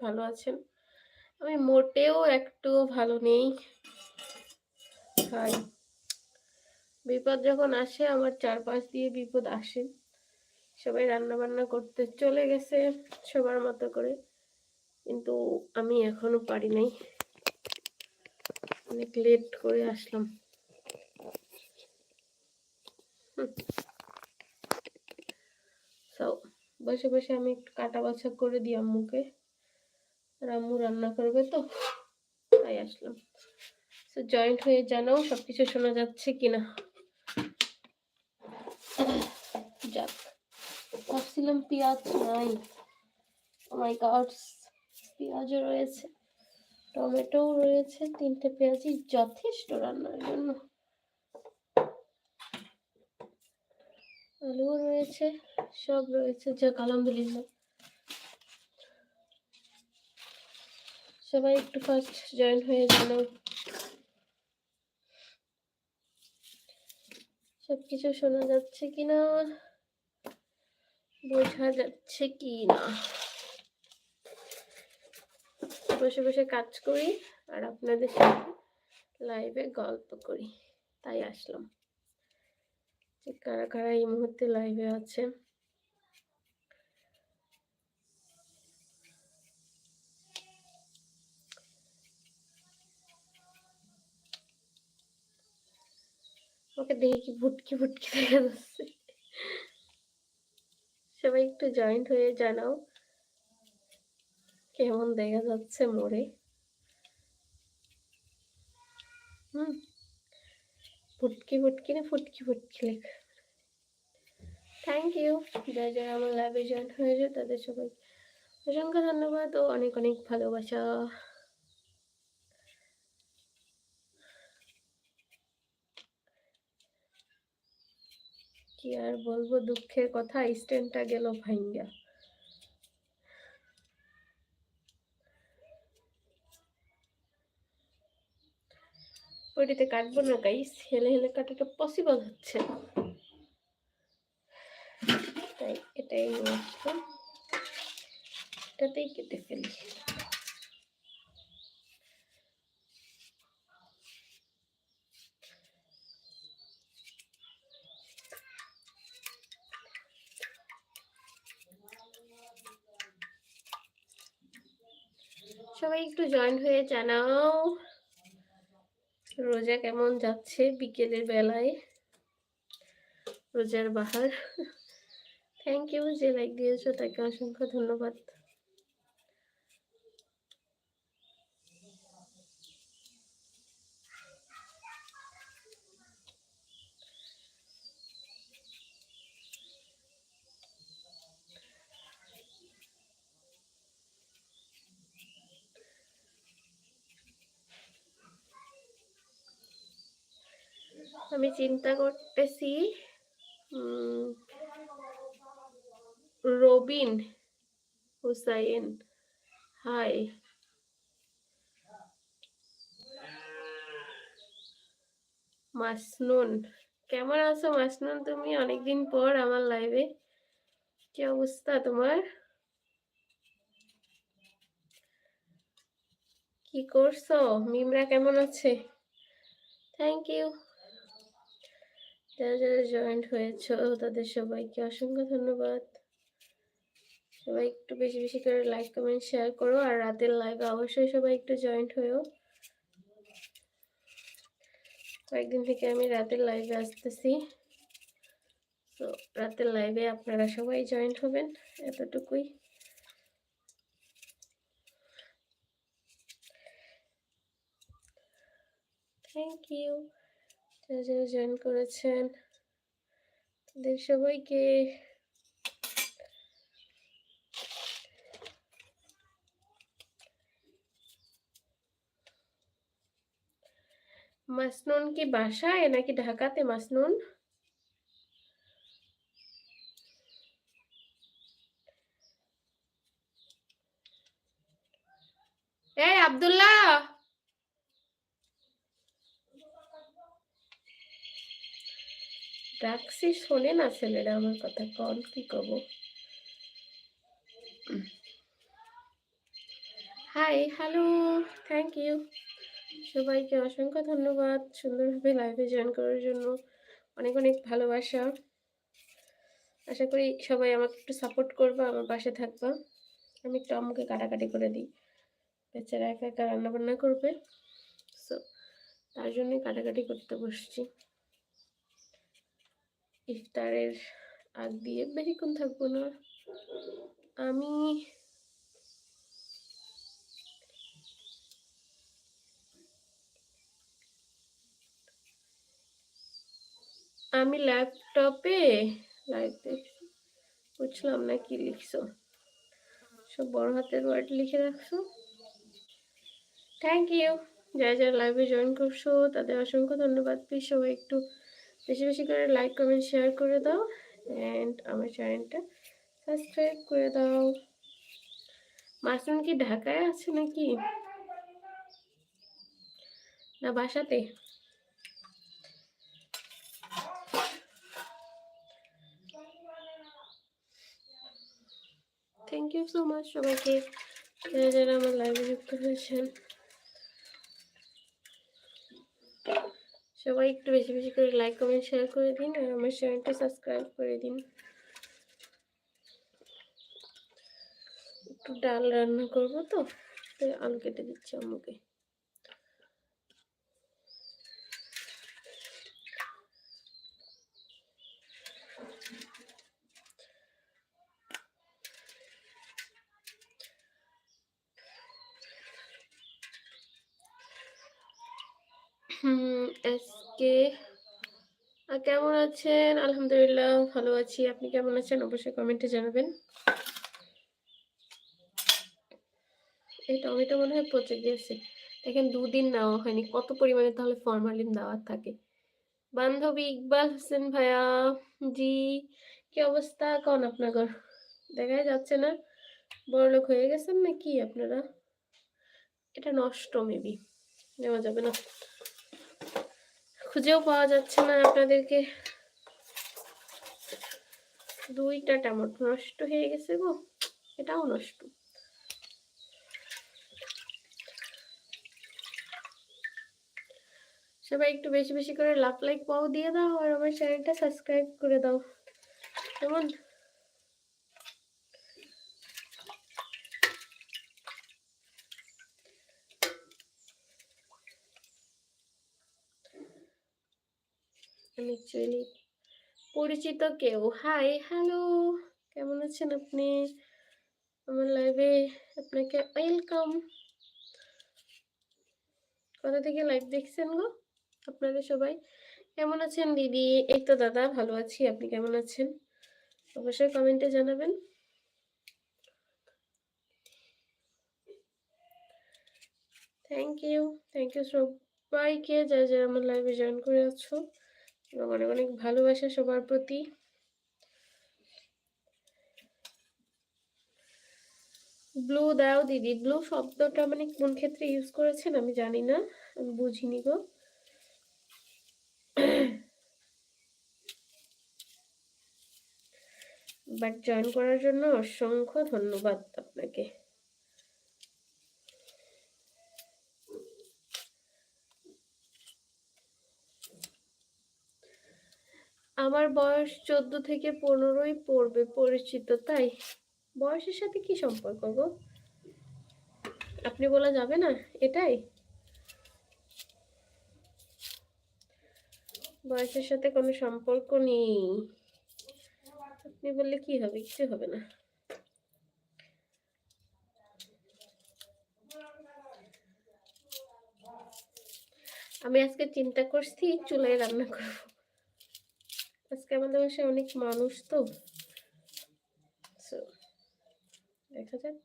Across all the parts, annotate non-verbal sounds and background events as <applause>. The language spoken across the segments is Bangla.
ভালো আছেন? আমি মোটেও একটু ভালো নেই। হাই বিপদ যখন আসে, আমার চারপাশ দিয়ে বিপদ আসে। সবাই রান্না বান্না করতে চলে গেছে সবার মতো করে, কিন্তু আমি এখনও পারি নাই। অনেক লেট করে আসলাম। বসে বসে আমি একটু কাটা বাছা করে দিই আম্মুকে। আর আম্মু রান্না করবে তো, তাই আসলাম। সো জয়েন্ট হয়ে জানাও, সবকিছু শোনা যাচ্ছে কিনা। যাক, ভাবছিলাম পেঁয়াজ নাই। মাই গড পেঁয়াজও রয়েছে, টমেটোও রয়েছে, তিনটে পেঁয়াজই যথেষ্ট রান্নার জন্য। আলুও রয়েছে, সব রয়েছে। যাক, আলহামদুলিল্লাহ। সবাই একটু ফার্স্ট জয়েন হয়ে জানাও সবকিছু শোনা যাচ্ছে কি কিনা? বোঝা যাচ্ছে কি না বসে বসে কাজ করি আর আপনাদের সাথে লাইভে গল্প করি। তাই আসলাম। কারা কারা এই মুহূর্তে লাইভে আছে। ওকে দেখে কি ভুটকি ভুটকি দেখা যাচ্ছে। সবাই একটু জয়েন্ট হয়ে জানাও, কেমন দেখা যাচ্ছে মোড়ে। হুম ফুটকি ফুটকি না ফুটকি ফুটকি লেখা। থ্যাংক ইউ যারা যারা আমার লাইভে জয়েন হয়েছে, তাদের সবাই অসংখ্য ধন্যবাদ ও অনেক অনেক ভালোবাসা। কি আর বলব, দুঃখের কথা, স্ট্যান্ডটা গেল ভাইঙ্গা। কাটবো না গাইস হেলে হেলে কাটাটা পসিবল হচ্ছে তাই এটাই এটাতেই কেটে ফেলি। সবাই একটু জয়েন হয়ে জানাও। রোজা কেমন যাচ্ছে বিকেলের বেলায়? রোজার বাহার। থ্যাংক ইউ যে লাইক দিয়েছ, তাকে অসংখ্য ধন্যবাদ। আমি চিন্তা করতেছি রবিন হুসাইন, হাই। মাসনুন, কেমন আছো মাসনুন তুমি? অনেকদিন পর আমার লাইভে কি অবস্থা তোমার? কি করছ? মিমরা কেমন আছে? থ্যাংক ইউ যারা যারা জয়েন্ট হয়েছ, তাদের সবাইকে অসংখ্য ধন্যবাদ। সবাই একটু বেশি বেশি করে লাইক কমেন্ট শেয়ার করো, আর রাতের লাইভে অবশ্যই সবাই একটু জয়েন্ট হয়েও। কয়েকদিন থেকে আমি রাতের লাইভে আসতেছি। তো রাতের লাইভে আপনারা সবাই জয়েন্ট হবেন এতটুকুই। থ্যাংক ইউ যারা যারা জয়েন করেছেন তাদের সবাইকে মাসনুন কি বাসায় নাকি ঢাকাতে মাসনুন? এই আব্দুল্লাহ! ডাকছি, শোনে না ছেলেরা আমার কথা কন কি কব? হাই হ্যালো থ্যাংক ইউ সবাইকে অসংখ্য ধন্যবাদ সুন্দরভাবে লাইভে জয়েন করার জন্য। অনেক অনেক ভালোবাসা। আশা করি সবাই আমাকে একটু সাপোর্ট করবে, আমার পাশে থাকবা। আমি একটু আম্মুকে কাটাকাটি করে দিই। বেচারা একা একা রান্না বান্না করবে। সো তার জন্যই কাটাকাটি করতে বসছি। ইফতারের আগ দিয়ে বেশিক্ষণ থাকব না। আমি আমি ল্যাপটপে লাইভ দেখছি বুঝলাম না কি লিখছো। সব বড় হাতের ওয়ার্ড লিখে রাখছো। থ্যাংক ইউ যারা যারা লাইভে জয়েন করছ, তাদের অসংখ্য ধন্যবাদ। প্লিজ সবাই একটু বেশি বেশি করে লাইক কমেন্ট শেয়ার করে দাও অ্যান্ড আমার চ্যানেলটা সাবস্ক্রাইব করে দাও। মাসুম কি ঢাকায় আছে নাকি? না, বাসাতে। থ্যাংক ইউ সো মাচ সবাইকে। যারা যারা আমার লাইভে যুক্ত হয়েছেন। সবাই একটু বেশি বেশি করে লাইক কমেন্ট শেয়ার করে দিন আর আমার চ্যানেলটা সাবস্ক্রাইব করে দিন। একটু ডাল রান্না করব তো আলু কেটে দিচ্ছি আম্মুকে। হুম আহ, কেমন আছেন? আলহামদুলিল্লাহ ভালো আছি। আপনি কেমন আছেন? অবশ্যই কমেন্টে জানাবেন। এই টমেটো মনে হয় পচে গিয়েছে দেখেন দুদিন নেওয়া হয়নি। কত পরিমাণে তাহলে ফরমালিন দেওয়ার থাকে। বান্ধবী ইকবাল হোসেন ভাইয়া জি কি অবস্থা? কোন আপনার দেখাই যাচ্ছে না। বড়লোক হয়ে গেছেন নাকি আপনারা? এটা নষ্ট মেবি নেওয়া যাবে না। খুঁজেও পাওয়া যাচ্ছে না আপনাদেরকে। দুইটা টমেটো নষ্ট হয়ে গেছে গো, এটাও নষ্ট। সবাই একটু বেশি বেশি করে লাভ লাইক পাও দিয়ে দাও আর আমার চ্যানেলটা সাবস্ক্রাইব করে দাও। কেমন? আমি পরিচিত কেউ। হাই হ্যালো কেমন আছেন আপনি? আমার লাইভে আপনাকে ওয়েলকাম কোথা থেকে লাইভ দেখছেন গো? আপনারা সবাই। কেমন আছেন দিদি? এই তো দাদা, ভালো আছি। আপনি কেমন আছেন? অবশ্যই কমেন্টে জানাবেন। থ্যাংক ইউ থ্যাংক ইউ সবাইকে, যারা যারা আমার লাইভে জয়েন করে আছো। এবং অনেক অনেক ভালোবাসা সবার প্রতি। ব্লু দাও দিদি। ব্লু শব্দটা মানে কোন ক্ষেত্রে ইউজ করেছেন আমি জানি না, আমি বুঝিনি গো। বাট জয়েন করার জন্য অসংখ্য ধন্যবাদ আপনাকে। আমার বয়স চোদ্দ থেকে পনেরোই পড়বে পরিচিত, তাই বয়সের সাথে কি সম্পর্ক গো? আপনি বলা যাবে না এটাই? বয়সের সাথে কোনো সম্পর্ক নেই। আপনি বললে কি হবে? কিছু হবে না। আমি আজকে চিন্তা করছি, চুলায় রান্না করব। আজকে আমাদের বাসায় অনেক মানুষ তো। দেখা যাক।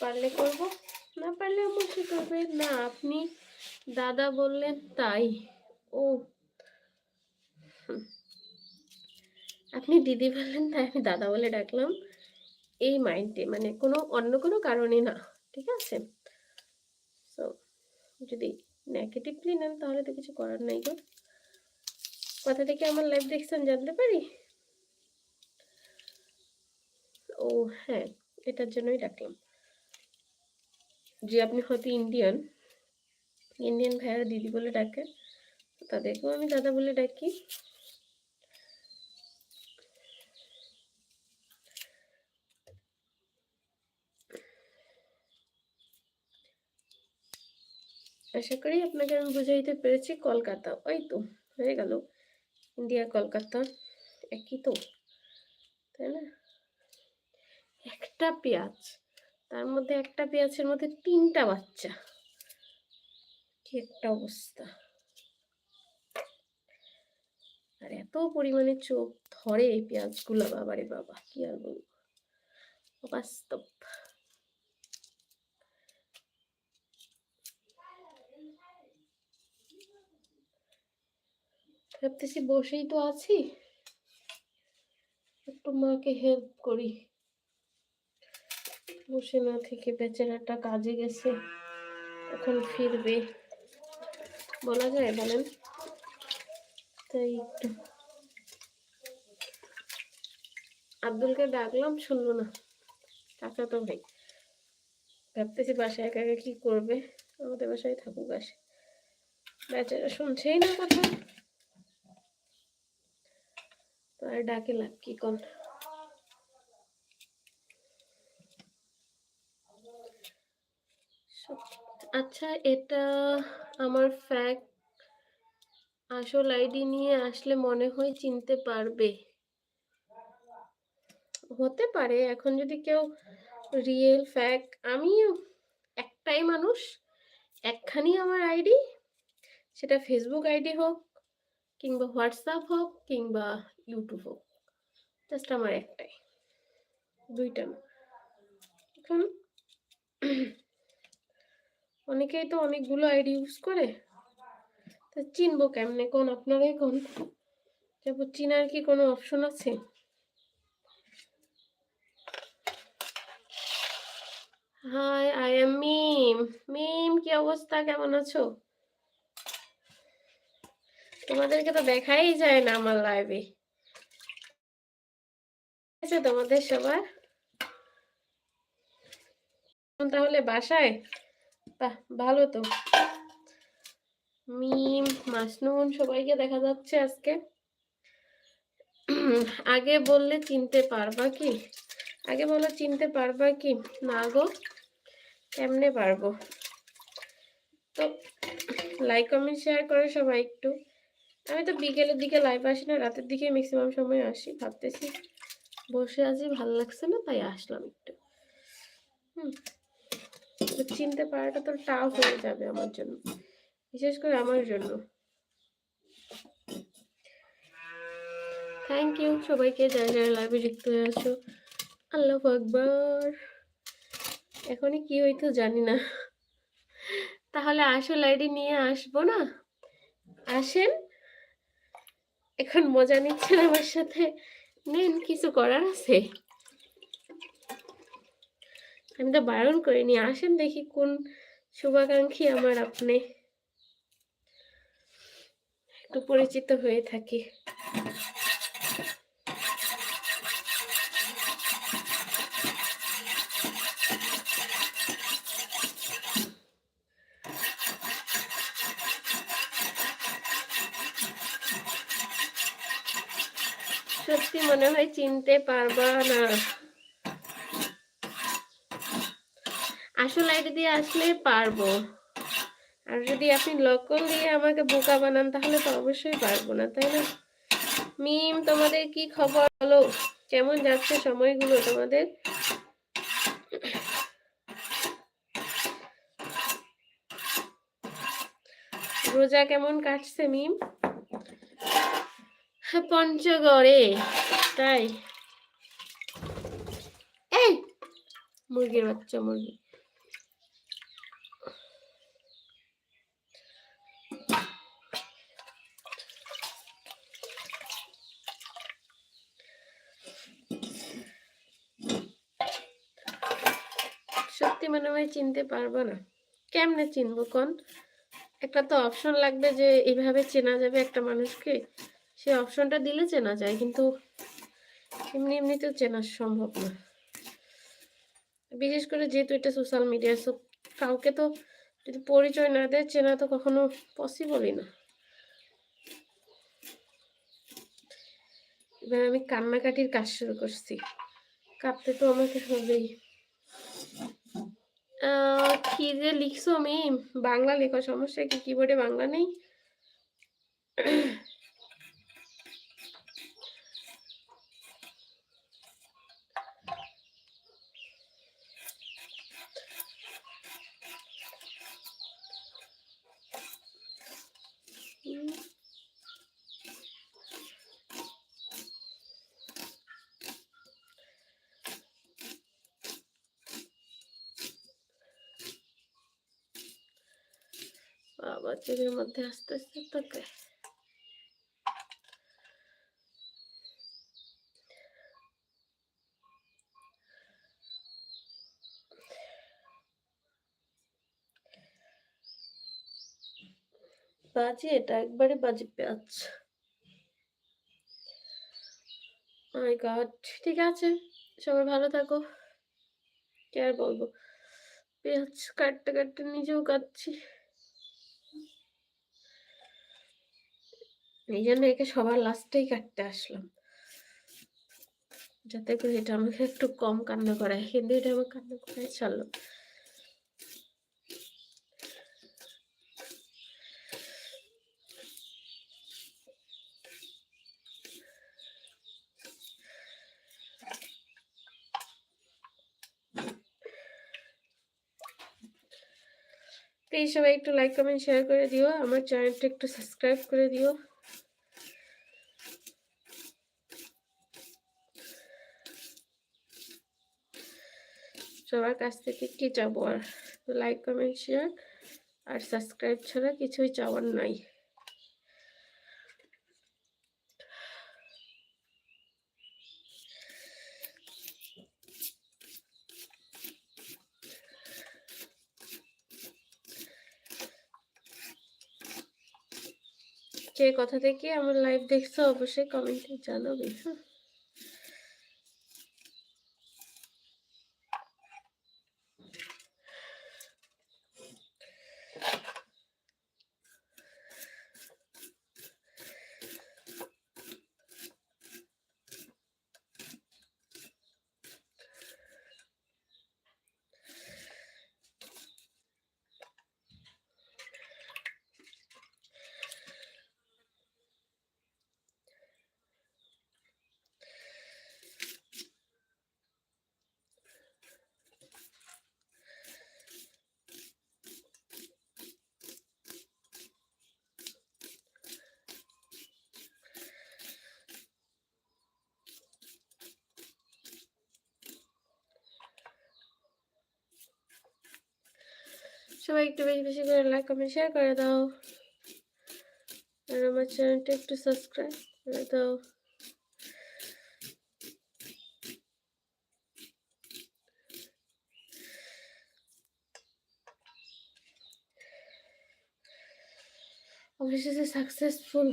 পারলে করব, না পারলে অবশ্যই করবে? না, আপনি দাদা বললেন তাই। ও। আপনি দিদি বললেন তাই আমি দাদা বলে ডাকলাম। এই মাইন্ডে মানে কোনো, অন্য কোনো কারণে না, ঠিক আছে? সো যদি নেগেটিভলি নেন তাহলে তো কিছু করার নাই গো। কথা থেকে আমার লাইভ দেখছেন জানতে পারি? ও হ্যাঁ এটার জন্যই ডাকলাম। যে আপনি হয়তো ইন্ডিয়ান ইন্ডিয়ান ভাইয়ারা দিদি বলে ডাকে, তাদেরকেও আমি দাদা বলে ডাকি। আশা করি আপনাকে আমি বুঝাইতে পেরেছি। কলকাতা, ওই তো, হয়ে গেল। ইন্ডিয়া, কলকাতা, একই তো, তাই না? একটা পেঁয়াজ, তার মধ্যে একটা পেঁয়াজের মধ্যে তিনটা বাচ্চা। কি একটা অবস্থা। আর এত পরিমাণে চোখ ধরে এই পেঁয়াজগুলো, বাবারে বাবা, কি আর বলব। বাস্তব ভাবতেছি বসেই তো আছি। একটু মাকে হেল্প করি। বসে না থেকে বেচারাটা কাজে গেছে। এখন ফিরবে। বলা যায় বলেন। তাই একটু। আব্দুলকে ডাকলাম, শুনলো না। টাকা তো ভাই। ভাবতেছি বাসায় একা একা কি করবে? আমাদের বাসায় থাকুক আসে। বেচারা শুনছেই না কথা তো আর ডাকে লাভ কি কর? আচ্ছা এটা আমার ফ্যাক আসল আইডি নিয়ে আসলে মনে হয় চিনতে পারবে। হতে পারে, এখন যদি কেউ রিয়েল ফ্যাক আমি একটাই মানুষ, একখানি আমার আইডি সেটা ফেসবুক আইডি হোক, কিংবা হোয়াটসঅ্যাপ হোক, কিংবা ইউটিউব হোক জাস্ট আমার একটাই। দুইটা না। এখন <clears throat> অনেকেই তো অনেকগুলো আইডি ইউজ করে। তা চিনবো কেমনে কোন আপনারাই কোন। তারপর চিনার কি কোনো অপশন আছে? Hi I am Mim Mim কি অবস্থা? কেমন আছো? তোমাদেরকে তো দেখাই যায় না আমার লাইভে আছে তোমাদের সবার? তাহলে বাসায়? বাহ, ভালো তো। মিম, মাসনুন, সবাইকে দেখা যাচ্ছে আজকে। আগে বললে চিনতে পারবা কি? আগে বলো চিনতে পারবা কি? না গো, কেমনে পারব? তো লাইক কমেন্ট শেয়ার করে সবাই একটু। আমি তো বিকেলের দিকে লাইভ আসি না, রাতের দিকে ম্যাক্সিমাম সময় আসি, ভাবতেছি। বসে আছি, ভালো লাগছে না, তাই আসলাম একটু। হুম চিনতে পারাটা তো টাফ হয়ে যাবে আমার জন্য, বিশেষ করে আমার জন্য। থ্যাংক ইউ সবাইকে, যারা যারা লাইভে যুক্ত হয়ে আছো, আল্লাহ আকবর। এখনই কি হইতো জানি না। তাহলে আসল আইডি নিয়ে আসব না? আসেন। এখন মজা নিচ্ছেন আমার সাথে। নেন, কিছু করার আছে? আমি তো বারণ করিনি, আসেন দেখি কোন শুভাকাঙ্ক্ষী আমার আপনি। একটু পরিচিত হয়ে থাকি সত্যি মনে হয় চিনতে পারবা না। আসল আইডি দিয়ে আসলে পারব। আর যদি আপনি লোকাল দিয়ে আমাকে বোকা বানান, তাহলে তো অবশ্যই পারব না, তাই না? মিম, তোমাদের কি খবর? বলো, কেমন যাচ্ছে সময়গুলো তোমাদের? রোজা কেমন কাটছে মিম? পঞ্চগড়ে। তাই? এই, মুরগির বাচ্চা, মুরগি। সত্যি মনে হয় চিনতে পারব না। কেমনে চিনবো কোন? একটা তো অপশন লাগবে যে এইভাবে চেনা যাবে একটা মানুষকে। সেই অপশনটা দিলে চেনা যায়, কিন্তু এমনি এমনিতেও চেনা সম্ভব না। বিশেষ করে যেহেতু এটা সোশ্যাল মিডিয়া সব কাউকে তো যদি পরিচয় না দেয়, চেনা তো কখনো পসিবলই না। এবার আমি কান্নাকাটির কাজ শুরু করছি। কাঁদতে তো আমাকে হবেই। কি যে লিখছো আমি বাংলা লেখা, সমস্যা কি? কিবোর্ডে বাংলা নেই হুম, চোখের মধ্যে আস্তে আস্তে তোকে। বাজে এটা, একবারে বাজে পেঁয়াজ। মাই গড ঠিক আছে, সবাই ভালো থাকো। কি আর বলব? পেঁয়াজ কাটতে কাটতে নিজেও কাটছি। এই জন্য একে সবার লাস্টেই কাটতে আসলাম। যাতে করে এটা আমাকে একটু কম কান্না করায়। কিন্তু এটা আমার কান্না করায় ছাড়লো প্লিজ সবাই একটু লাইক কমেন্ট শেয়ার করে দিও। আমার চ্যানেলটা একটু সাবস্ক্রাইব করে দিও। সবার কাছ থেকে কি চাবো? আর লাইক কমেন্ট শেয়ার আর সাবস্ক্রাইব ছাড়া কিছুই চাওয়ার নাই। কে কথা থেকে আমার লাইভ দেখছ অবশ্যই কমেন্টে জানাবে হ্যাঁ। সবাই একটু বেশি বেশি করে লাইক কমেন্ট শেয়ার করে দাও। আর আমার চ্যানেলটা একটু সাবস্ক্রাইব করে দাও। অবশেষে সাকসেসফুল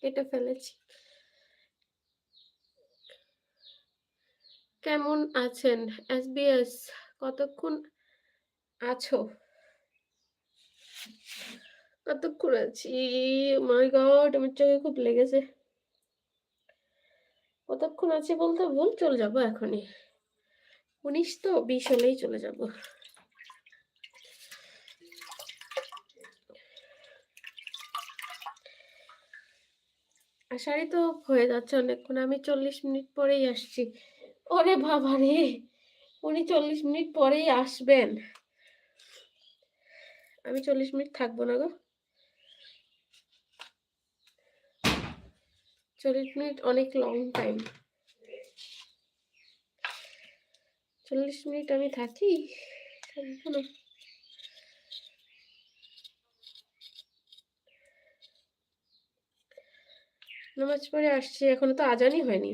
কেটে ফেলেছি। কেমন আছেন? এসবিএস কতক্ষণ আছো? কতক্ষণ আছি? মাই গড আমার চোখে খুব লেগেছে। কতক্ষণ আছে বলতে ভুল চলে যাব এখনই। উনিশ তো বিশ হলেই চলে যাব। আষাঢ়ই তো হয়ে যাচ্ছে অনেকক্ষণ। আমি চল্লিশ মিনিট পরেই আসছি। ওরে বাবা রে, উনি চল্লিশ মিনিট পরেই আসবেন। আমি চল্লিশ মিনিট থাকব না গো। চল্লিশ মিনিট অনেক লং টাইম চল্লিশ মিনিট আমি থাকি। না। নামাজ পড়ে আসছি, এখনও তো আজানই হয়নি।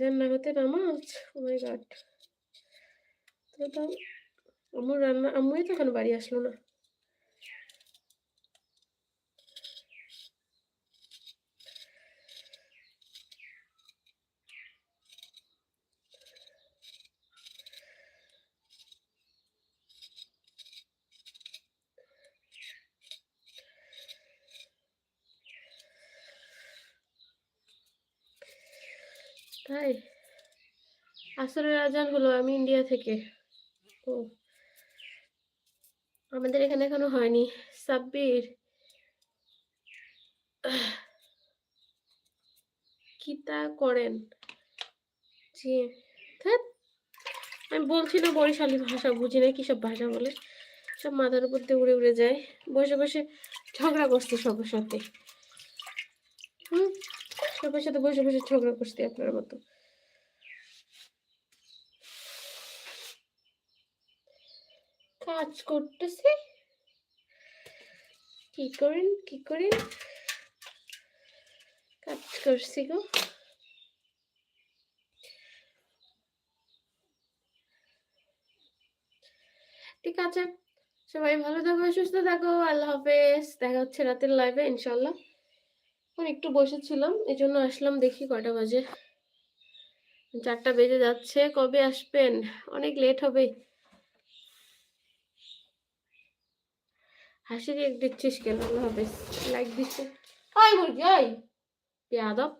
আজান হতে নামাজ? ও মাই গড তো আম্মুর রান্না আম্মুই তো এখনও বাড়ি আসলো না। তাই? আসরের আজান হলো আমি ইন্ডিয়া থেকে। ও। আমাদের এখানে এখনও হয়নি। সাব্বির। কি তা করেন? জি। ধ্যাৎ, আমি বলছি না বরিশালী ভাষা বুঝি না কি সব ভাষা বলে? সব মাথার উপর দিয়ে উড়ে উড়ে যায়। বসে বসে ঝগড়া করছি সবার সাথে। সবার সাথে বসে বসে ঝগড়া করছি আপনার মতো। কাজ করতেছে। কি করেন কি করেন? কাজ করছি গো। ঠিক আছে। সবাই ভালো থাকো, সুস্থ থাকো, আল্লাহ হাফেজ। দেখা হচ্ছে রাতের লাইভে ইনশাল্লাহ একটু বসেছিলাম এই জন্য আসলাম দেখি কটা বাজে। চারটা বেজে যাচ্ছে কবে আসবেন? অনেক লেট হবে। হাসি দিচ্ছিস কেন? লাইক দিচ্ছে। আয় মুরগি আয় বেয়াদব